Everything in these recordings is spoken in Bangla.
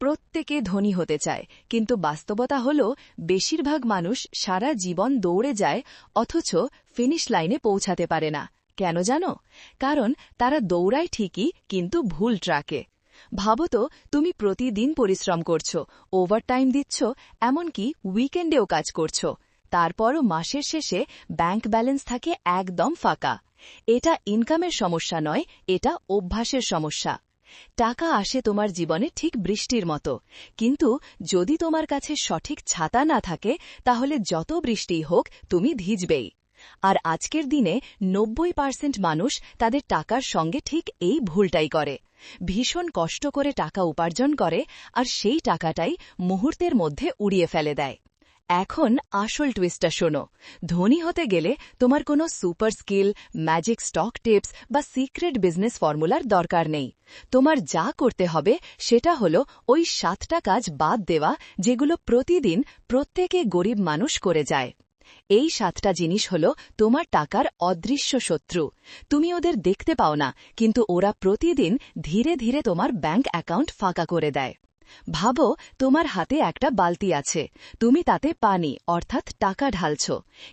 প্রত্যেকে ধনী হতে চায়, কিন্তু বাস্তবতা হল বেশিরভাগ মানুষ সারা জীবন দৌড়ে যায়, অথচ ফিনিশ লাইনে পৌঁছাতে পারে না। কেন জানো? কারণ তারা দৌড়ায় ঠিকই, কিন্তু ভুল ট্রাকে। ভাবো তো, তুমি প্রতিদিন পরিশ্রম করছ, ওভারটাইম দিচ্ছ, এমনকি উইকেন্ডেও কাজ করছ। তারপরও মাসের শেষে ব্যাংক ব্যালেন্স থাকে একদম ফাঁকা। এটা ইনকামের সমস্যা নয়, এটা অভ্যাসের সমস্যা। টাকা আসে তোমার জীবনে ঠিক বৃষ্টির মতো। কিন্তু যদি তোমার কাছে সঠিক ছাতা না থাকে, তাহলে যত বৃষ্টিই হোক, তুমি ভিজবেই। আর আজকের দিনে নব্বই পার্সেন্ট মানুষ তাদের টাকার সঙ্গে ঠিক এই ভুলটাই করে। ভীষণ কষ্ট করে টাকা উপার্জন করে, আর সেই টাকাটাই মুহূর্তের মধ্যে উড়িয়ে ফেলে দেয়। এখন আসল টুইস্টটা শোনো। ধনী হতে গেলে তোমার কোনো super skill magic stock tips বা সিক্রেট বিজনেস ফর্মুলার দরকার নেই। তোমার যা করতে হবে সেটা হলো ওই সাতটা কাজ বাদ দেওয়া যেগুলো প্রতিদিন প্রত্যেকে গরিব মানুষ করে যায়। এই সাতটা জিনিস হল তোমার টাকার অদৃশ্য শত্রু। তুমি ওদের দেখতে পাও না, কিন্তু ওরা প্রতিদিন ধীরে ধীরে তোমার ব্যাঙ্ক অ্যাকাউন্ট ফাঁকা করে দেয়। ভাবো, তোমার হাতে একটা বালতি আছে। তুমি তাতে পানি, অর্থাৎ টাকা ঢালছ।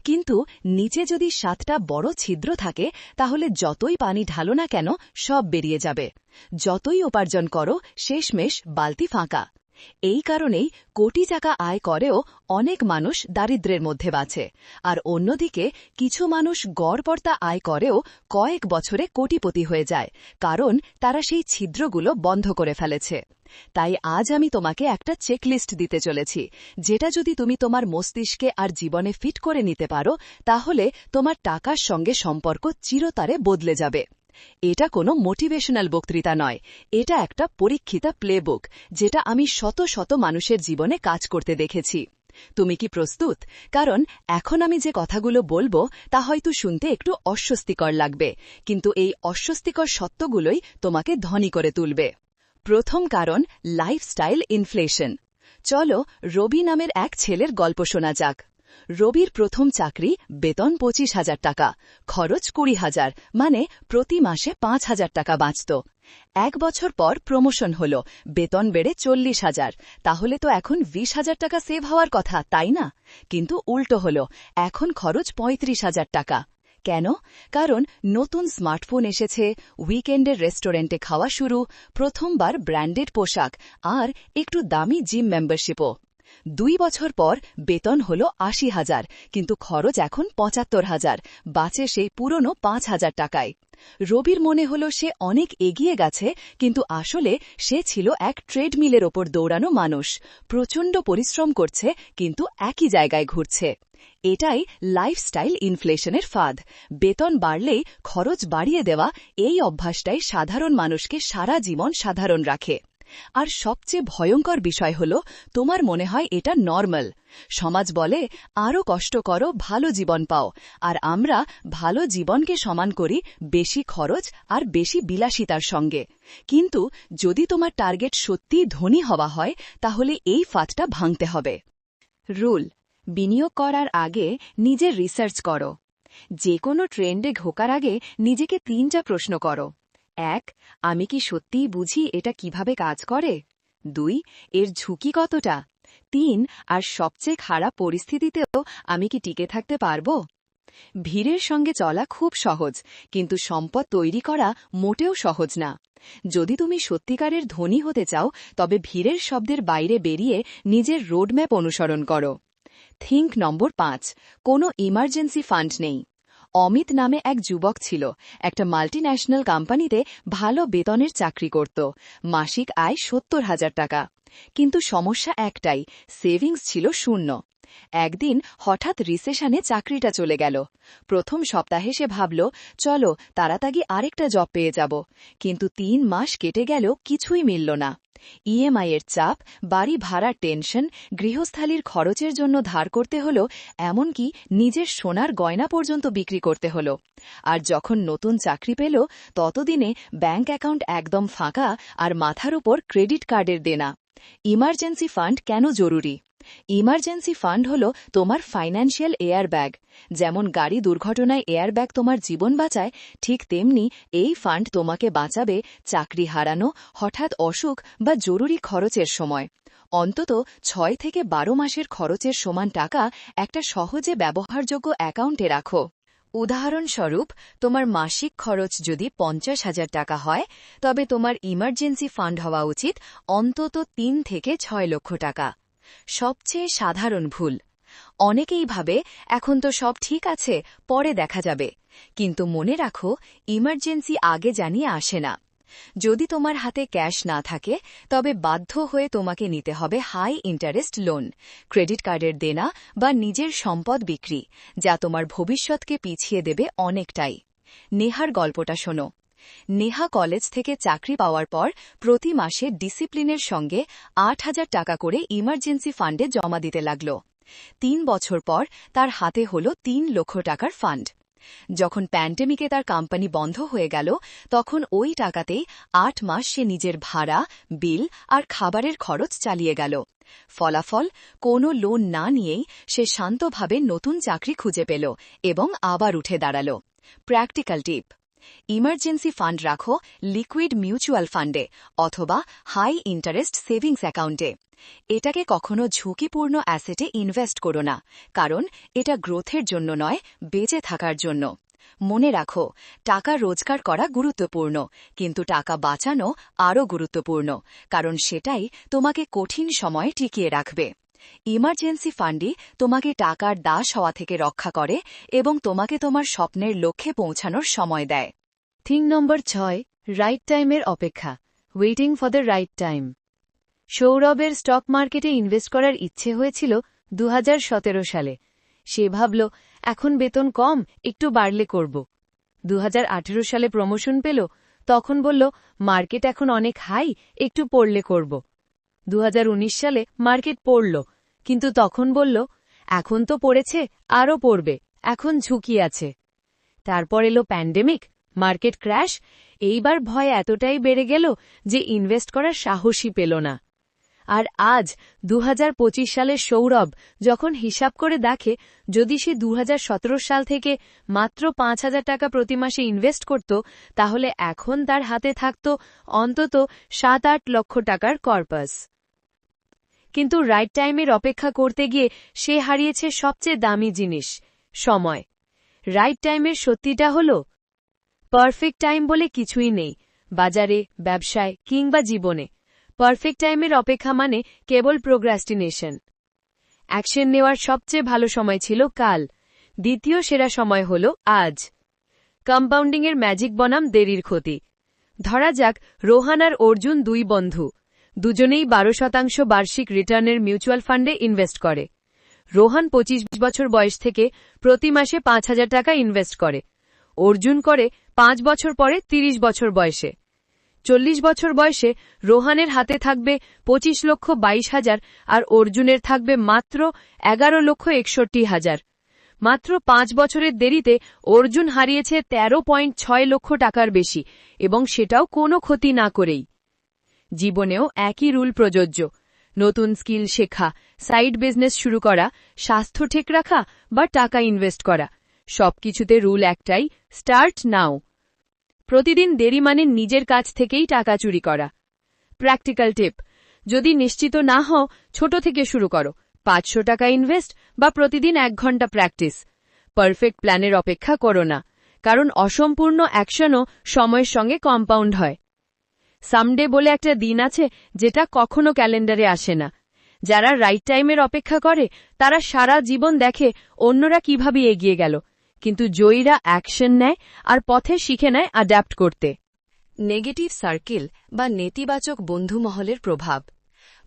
কিন্তু নিচে যদি সাতটা বড় ছিদ্র থাকে, তাহলে যতই পানি ঢালো না কেন, সব বেরিয়ে যাবে। যতই উপার্জন করো, শেষমেশ বালতি ফাঁকা। এই কারণেই কোটি টাকা আয় করেও অনেক মানুষ দারিদ্রের মধ্যে বাঁচে। আর অন্যদিকে, কিছু মানুষ গড়পর্তা আয় করেও কয়েক বছরে কোটিপতি হয়ে যায়, কারণ তারা সেই ছিদ্রগুলো বন্ধ করে ফেলেছে। তাই আজ আমি তোমাকে একটা চেকলিস্ট দিতে চলেছি, যেটা যদি তুমি তোমার মস্তিষ্কে আর জীবনে ফিট করে নিতে পারো, তাহলে তোমার টাকার সঙ্গে সম্পর্ক চিরতারে বদলে যাবে। এটা কোনো মোটিভেশনাল বক্তৃতা নয়, এটা একটা পরীক্ষিতা প্লেবুক, যেটা আমি শত শত মানুষের জীবনে কাজ করতে দেখেছি। তুমি কি প্রস্তুত? কারণ এখন আমি যে কথাগুলো বলব, তা হয়তো শুনতে একটু অস্বস্তিকর লাগবে, কিন্তু এই অস্বস্তিকর সত্যগুলোই তোমাকে ধনী করে তুলবে। প্রথম কারণ লাইফস্টাইল ইনফ্লেশন চলো রবি নামের এক ছেলের গল্প শোনা যাক। রবির প্রথম চাকরি বেতন পঁচিশ হাজার টাকা, খরচ কুড়ি হাজার মানে প্রতি মাসে পাঁচ হাজার টাকা বাঁচত। এক বছর পর প্রমোশন হল, বেতন বেড়ে চল্লিশ হাজার, তাহলে তো এখন বিশ হাজার টাকা সেভ হওয়ার কথা, তাই না? কিন্তু উল্টো হল, এখন খরচ পঁয়ত্রিশ হাজার টাকা। কেন? কারণ নতুন স্মার্টফোন এসেছে, উইকেন্ডের রেস্টুরেন্টে খাওয়া শুরু, প্রথমবার ব্র্যান্ডেড পোশাক, আর একটু দামি জিম মেম্বারশিপও। দুই বছর পর বেতন হল আশি হাজার, কিন্তু খরচ এখন পঁচাত্তর হাজার, বাঁচে সেই পুরনো পাঁচ হাজার টাকায়। রবির মনে হল সে অনেক এগিয়ে গেছে, কিন্তু আসলে সে ছিল এক ট্রেডমিলের ওপর দৌড়ানো মানুষ। প্রচণ্ড পরিশ্রম করছে, কিন্তু একই জায়গায় ঘুরছে। এটাই লাইফস্টাইল ইনফ্লেশনের ফাঁদ। বেতন বাড়লেই খরচ বাড়িয়ে দেওয়া, এই অভ্যাসটাই সাধারণ মানুষকে সারা জীবন সাধারণ রাখে। আর সবচেয়ে ভয়ঙ্কর বিষয় হল, তোমার মনে হয় এটা নর্মাল। সমাজ বলে আরও কষ্ট করো, ভালো জীবন পাও। আর আমরা ভালো জীবনকে সমান করি বেশি খরচ আর বেশি বিলাসিতার সঙ্গে। কিন্তু যদি তোমার টার্গেট সত্যিই ধনী হওয়া হয়, তাহলে এই ফাঁদটা ভাঙতে হবে। রুল, বিনিয়োগ করার আগে নিজের রিসার্চ করো। যে কোনো ট্রেন্ডে ঢোকার আগে নিজেকে তিনটা প্রশ্ন করো। এক, আমি কি সত্যিই বুঝি এটা কীভাবে কাজ করে? দুই, এর ঝুঁকি কতটা? তিন, আর সবচেয়ে খারাপ পরিস্থিতিতেও আমি কি টিকে থাকতে পারব? ভিড়ের সঙ্গে চলা খুব সহজ, কিন্তু সম্পদ তৈরি করা মোটেও সহজ না। যদি তুমি সত্যিকারের ধনী হতে চাও, তবে ভিড়ের শব্দের বাইরে বেরিয়ে নিজের রোডম্যাপ অনুসরণ করো। থিঙ্ক নম্বর পাঁচ, কোনো ইমার্জেন্সি ফান্ড নেই। অমিত নামে এক যুবক ছিল। একটা মাল্টিন্যাশনাল কোম্পানিতে ভালো বেতনের চাকরি করত। মাসিক আয় সত্তর হাজার টাকা। কিন্তু সমস্যা একটাই, সেভিংস ছিল শূন্য। একদিন হঠাৎ রিসেশনে চাকরিটা চলে গেল। প্রথম সপ্তাহে সে ভাবল, চলো, তাড়াতাড়ি আরেকটা জব পেয়ে যাব। কিন্তু তিন মাস কেটে গেল, কিছুই মিলল না। ইএমআইয়ের চাপ, বাড়ি ভাড়ার টেনশন, গৃহস্থালির খরচের জন্য ধার করতে হল, এমনকি নিজের সোনার গয়না পর্যন্ত বিক্রি করতে হল। আর যখন নতুন চাকরি পেল, ততদিনে ব্যাঙ্ক অ্যাকাউন্ট একদম ফাঁকা আর মাথার উপর ক্রেডিট কার্ডের দেনা। ইমার্জেন্সি ফান্ড কেন জরুরি? ইমার্জেন্সি ফান্ড হল তোমার ফাইন্যান্সিয়াল এয়ার ব্যাগ যেমন গাড়ি দুর্ঘটনায় এয়ার ব্যাগ তোমার জীবন বাঁচায়, ঠিক তেমনি এই ফান্ড তোমাকে বাঁচাবে চাকরি হারানো, হঠাৎ অসুখ বা জরুরি খরচের সময়। অন্তত ছয় থেকে বারো মাসের খরচের সমান টাকা একটা সহজে ব্যবহারযোগ্য অ্যাকাউন্টে রাখো। উদাহরণস্বরূপ, তোমার মাসিক খরচ যদি পঞ্চাশ হাজার টাকা হয়, তবে তোমার ইমার্জেন্সি ফান্ড হওয়া উচিত অন্তত তিন থেকে ছয় লক্ষ টাকা। সবচেয়ে সাধারণ ভুল। অনেকেই ভাবে, এখন তো সব ঠিক আছে, পরে দেখা যাবে। কিন্তু মনে রাখো, ইমার্জেন্সি আগে জানিয়ে আসে না। যদি তোমার হাতে ক্যাশ না থাকে, তবে বাধ্য হয়ে তোমাকে নিতে হবে হাই ইন্টারেস্ট লোন, ক্রেডিট কার্ডের দেনা বা নিজের সম্পদ বিক্রি, যা তোমার ভবিষ্যৎকে পিছিয়ে দেবে অনেকটাই। নেহার গল্পটা শোনো। নেহা কলেজ থেকে চাকরি পাওয়ার পর প্রতি মাসে ডিসিপ্লিনের সঙ্গে আট হাজার টাকা করে ইমার্জেন্সি ফান্ডে জমা দিতে লাগল। তিন বছর পর তার হাতে হল তিন লক্ষ টাকার ফান্ড। যখন প্যান্ডেমিকে তার কোম্পানি বন্ধ হয়ে গেল, তখন ওই টাকাতেই আট মাস সে নিজের ভাড়া বিল আর খাবারের খরচ চালিয়ে গেল। ফলাফল, কোনো লোন না নিয়েই সে শান্তভাবে নতুন চাকরি খুঁজে পেল এবং আবার উঠে দাঁড়াল। প্র্যাকটিক্যাল টিপ ইমার্জেন্সি ফান্ড রাখো লিকুইড মিউচুয়াল ফান্ডে অথবা হাই ইন্টারেস্ট সেভিংস অ্যাকাউন্টে। এটাকে কখনো ঝুঁকিপূর্ণ অ্যাসেটে ইনভেস্ট করো না, কারণ এটা গ্রোথের জন্য নয়, বেঁচে থাকার জন্য। মনে রাখো, টাকা রোজগার করা গুরুত্বপূর্ণ, কিন্তু টাকা বাঁচানো আরও গুরুত্বপূর্ণ, কারণ সেটাই তোমাকে কঠিন সময়ে টিকিয়ে রাখবে। ইমার্জেন্সি ফান্ডই তোমাকে টাকার দাস হওয়া থেকে রক্ষা করে এবং তোমাকে তোমার স্বপ্নের লক্ষ্যে পৌঁছানোর সময় দেয়। থিং নম্বর ছয়, রাইট টাইমের অপেক্ষা, waiting for the right time. সৌরভের স্টক মার্কেটে ইনভেস্ট করার ইচ্ছে হয়েছিল দুহাজার সতেরো সালে। সে ভাবল, এখন বেতন কম, একটু বাড়লে করব। দু হাজার আঠেরো সালে প্রমোশন পেল, তখন বলল, মার্কেট এখন অনেক হাই, একটু পড়লে করব। দু হাজার উনিশ সালে মার্কেট পড়ল, কিন্তু তখন বলল, এখন তো পড়েছে, আরও পড়বে, এখন ঝুঁকি আছে। তারপর এলো প্যান্ডেমিক, মার্কেট ক্র্যাশ, এইবার ভয় এতটাই বেড়ে গেল যে ইনভেস্ট করার সাহসই পেল না। আর আজ দু হাজার পঁচিশ সালের সৌরভ যখন হিসাব করে দেখে, যদি সে দু হাজার সতেরো সাল থেকে মাত্র পাঁচ হাজার টাকা প্রতি মাসে ইনভেস্ট করত, তাহলে এখন তার হাতে থাকত অন্তত সাত আট লক্ষ টাকার কর্পাস। কিন্তু রাইট টাইমের অপেক্ষা করতে গিয়ে সে হারিয়েছে সবচেয়ে দামি জিনিস, সময়। রাইট টাইমের সত্যিটা হল পারফেক্ট টাইম বলে কিছুই নেই, বাজারে, ব্যবসায় কিংবা জীবনে। পারফেক্ট টাইমের অপেক্ষা মানে কেবল প্রোগ্রাস্টিনেশন অ্যাকশন নেওয়ার সবচেয়ে ভালো সময় ছিল কাল। দ্বিতীয় সেরা সময় হল আজ। কম্পাউন্ডিংয়ের ম্যাজিক বনাম দেরির ক্ষতি। ধরা যাক, রোহান আর অর্জুন দুই বন্ধু। দুজনেই বারো শতাংশ বার্ষিক রিটার্নের মিউচুয়াল ফান্ডে ইনভেস্ট করে। রোহান পঁচিশ বছর বয়স থেকে প্রতি মাসে পাঁচ হাজার টাকা ইনভেস্ট করে। অর্জুন করে পাঁচ বছর পরে ৩০ বছর বয়সে। চল্লিশ বছর বয়সে রোহানের হাতে থাকবে পঁচিশ লক্ষ বাইশ হাজার আর অর্জুনের থাকবে মাত্র এগারো লক্ষ একষট্টি হাজার। মাত্র পাঁচ বছরের দেরিতে অর্জুন হারিয়েছে ১৩ পয়েন্ট ছয় লক্ষ টাকার বেশি এবং সেটাও কোনো ক্ষতি না করেই। জীবনেও একই রুল প্রযোজ্য। নতুন স্কিল শেখা, সাইড বিজনেস শুরু করা, স্বাস্থ্য ঠিক রাখা বা টাকা ইনভেস্ট করা। সবকিছুতে রুল একটাই, স্টার্ট নাও। প্রতিদিন দেরি মানে নিজের কাছ থেকেই টাকা চুরি করা। প্র্যাকটিক্যাল টিপ, যদি নিশ্চিত না হও, ছোট থেকে শুরু করো। পাঁচশো টাকা ইনভেস্ট বা প্রতিদিন এক ঘণ্টা প্র্যাকটিস। পারফেক্ট প্ল্যানের অপেক্ষা করো না, কারণ অসম্পূর্ণ অ্যাকশনও সময়ের সঙ্গে কম্পাউন্ড হয়। সামডে বলে একটা দিন আছে যেটা কখনো ক্যালেন্ডারে আসে না। যারা রাইট টাইমের অপেক্ষা করে, তারা সারা জীবন দেখে অন্যরা কীভাবে এগিয়ে গেল। কিন্তু জয়ীরা অ্যাকশন নেয় আর পথে শিখে নেয় অ্যাডাপ্ট করতে। নেগেটিভ সার্কেল বা নেতিবাচক বন্ধুমহলের প্রভাব।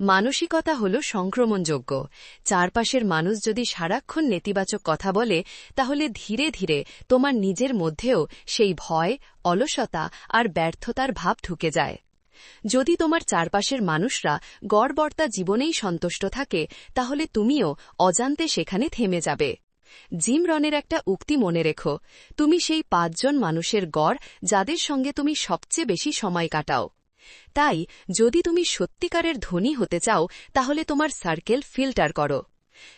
মানসিকতা হল সংক্রমণযোগ্য। চারপাশের মানুষ যদি সারাক্ষণ নেতিবাচক কথা বলে, তাহলে ধীরে ধীরে তোমার নিজের মধ্যেও সেই ভয়, অলসতা আর ব্যর্থতার ভাব ঢুকে যায়। যদি তোমার চারপাশের মানুষরা গড়বর্তা জীবনেই সন্তুষ্ট থাকে, তাহলে তুমিও অজান্তে সেখানে থেমে যাবে। জিম রনের একটা উক্তি মনে রেখো। তুমি সেই পাঁচজন মানুষের গড় যাদের সঙ্গে তুমি সবচেয়ে বেশি সময় কাটাও। তাই, যদি তুমি সত্যিকারের ধনী হতে চাও, তাহলে তোমার সার্কেল ফিল্টার করো।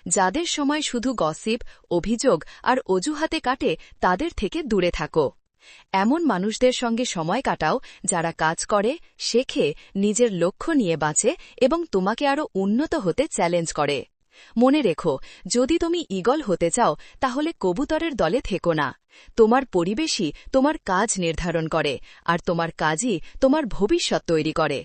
যাদের সময় শুধু গসিপ, অভিযোগ আর অজুহাতে কাটে, তাদের থেকে দূরে থাকো। এমন মানুষদের সঙ্গে সময় কাটাও যারা কাজ করে, শেখে, নিজের লক্ষ্য নিয়ে বাঁচে এবং তোমাকে আরও উন্নত হতে চ্যালেঞ্জ করে। মনে রেখো, যদি তুমি ইগল হতে চাও, তাহলে কবুতরের দলে থেকো না। তোমার পরিবেশই তোমার কাজ নির্ধারণ করে, আর তোমার কাজই তোমার ভবিষ্যৎ তৈরি করে।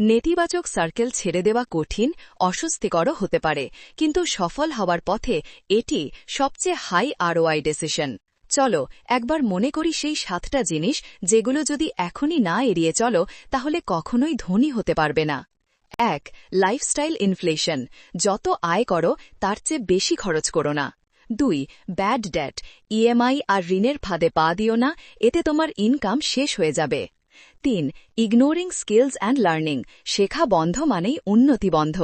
নেতিবাচক সার্কেল ছেড়ে দেওয়া কঠিন, অস্বস্তিকরও হতে পারে, কিন্তু সফল হওয়ার পথে এটি সবচেয়ে হাই আরওআই ডিসিশন চলো, একবার মনে করি সেই সাতটা জিনিস যেগুলো যদি এখনই না এড়িয়ে চলো, তাহলে কখনোই ধনী হতে পারবে না। এক লাইফস্টাইল ইনফ্লেশন যত আয় করো, তার চেয়ে বেশি খরচ করো না। দুই ব্যাড ডেট ইএমআই আর ঋণের ফাঁদে পা দিও না, এতে তোমার ইনকাম শেষ হয়ে যাবে। তিন ইগনোরিং স্কিলস অ্যান্ড লার্নিং শেখা বন্ধ মানেই উন্নতি বন্ধ।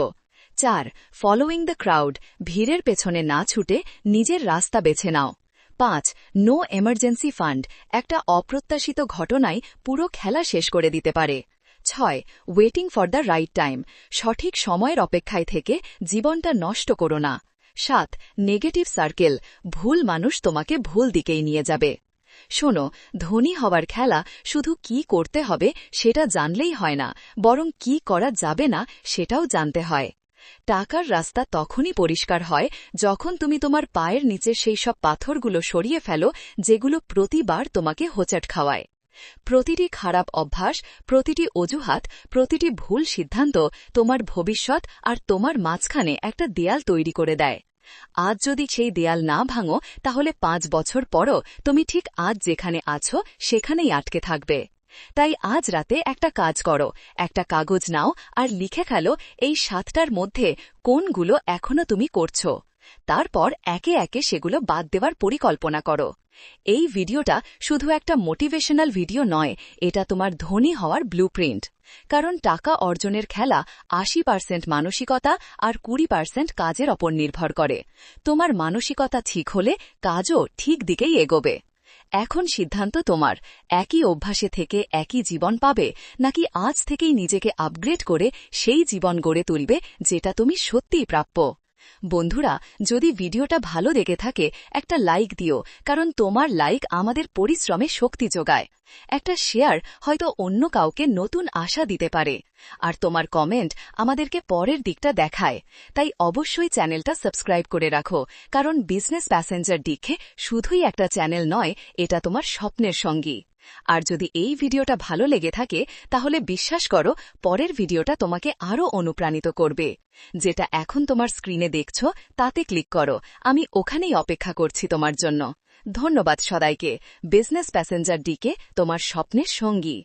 চার ফলোয়িং দ্য ক্রাউড ভিড়ের পেছনে না ছুটে নিজের রাস্তা বেছে নাও। পাঁচ নো এমার্জেন্সি ফান্ড একটা অপ্রত্যাশিত ঘটনায় পুরো খেলা শেষ করে দিতে পারে। ছয় waiting for the right time সঠিক সময়ের অপেক্ষায় থেকে জীবনটা নষ্ট করো না। সাত নেগেটিভ সার্কেল ভুল মানুষ তোমাকে ভুল দিকেই নিয়ে যাবে। শোনো, ধনী হওয়ার খেলা শুধু কি করতে হবে সেটা জানলেই হয় না, বরং কি করা যাবে না সেটাও জানতে হয়। টাকার রাস্তা তখনই পরিষ্কার হয় যখন তুমি তোমার পায়ের নিচে সেই সব পাথরগুলো সরিয়ে ফেলো যেগুলো প্রতিবার তোমাকে হোঁচাট খাওয়ায়। প্রতিটি খারাপ অভ্যাস, প্রতিটি অজুহাত, প্রতিটি ভুল সিদ্ধান্ত তোমার ভবিষ্যৎ আর তোমার মাঝখানে একটা দেয়াল তৈরি করে দেয়। আজ যদি সেই দেয়াল না ভাঙো, তাহলে পাঁচ বছর পরও তুমি ঠিক আজ যেখানে আছো, সেখানেই আটকে থাকবে। তাই আজ রাতে একটা কাজ করো। একটা কাগজ নাও আর লিখে খেলো এই সাতটার মধ্যে কোনগুলো এখনও তুমি করছ। তারপর একে একে সেগুলো বাদ দেওয়ার পরিকল্পনা করো। এই ভিডিওটা শুধু একটা মোটিভেশনাল ভিডিও নয়, এটা তোমার ধনী হওয়ার ব্লুপ্রিন্ট। কারণ টাকা অর্জনের খেলা আশি পার্সেন্ট মানসিকতা আর কুড়ি পার্সেন্ট কাজের ওপর নির্ভর করে। তোমার মানসিকতা ঠিক হলে কাজও ঠিক দিকেই এগোবে। এখন সিদ্ধান্ত তোমার। একই অভ্যাসে থেকে একই জীবন পাবে, নাকি আজ থেকেই নিজেকে আপগ্রেড করে সেই জীবন গড়ে তুলবে যেটা তুমি সত্যিই প্রাপ্য? বন্ধুরা, যদি ভিডিওটা ভালো দেখে থাকে, একটা লাইক দিও, কারণ তোমার লাইক আমাদের পরিশ্রমে শক্তি যোগায়। একটা শেয়ার হয়তো অন্য কাউকে নতুন আশা দিতে পারে, আর তোমার কমেন্ট আমাদেরকে পরের দিকটা দেখায়। তাই অবশ্যই চ্যানেলটা সাবস্ক্রাইব করে রাখো, কারণ বিজনেস প্যাসেঞ্জার দিকে শুধুই একটা চ্যানেল নয়, এটা তোমার স্বপ্নের সঙ্গী। আর যদি এই ভিডিওটা ভালো লেগে থাকে, তাহলে বিশ্বাস করো, পরের ভিডিওটা তোমাকে আরও অনুপ্রাণিত করবে। যেটা এখন তোমার স্ক্রিনে দেখছ, তাতে ক্লিক করো। আমি ওখানেই অপেক্ষা করছি তোমার জন্য। ধন্যবাদ সদাইকে। বিজনেস প্যাসেঞ্জার ডিকে তোমার স্বপ্নের সঙ্গী।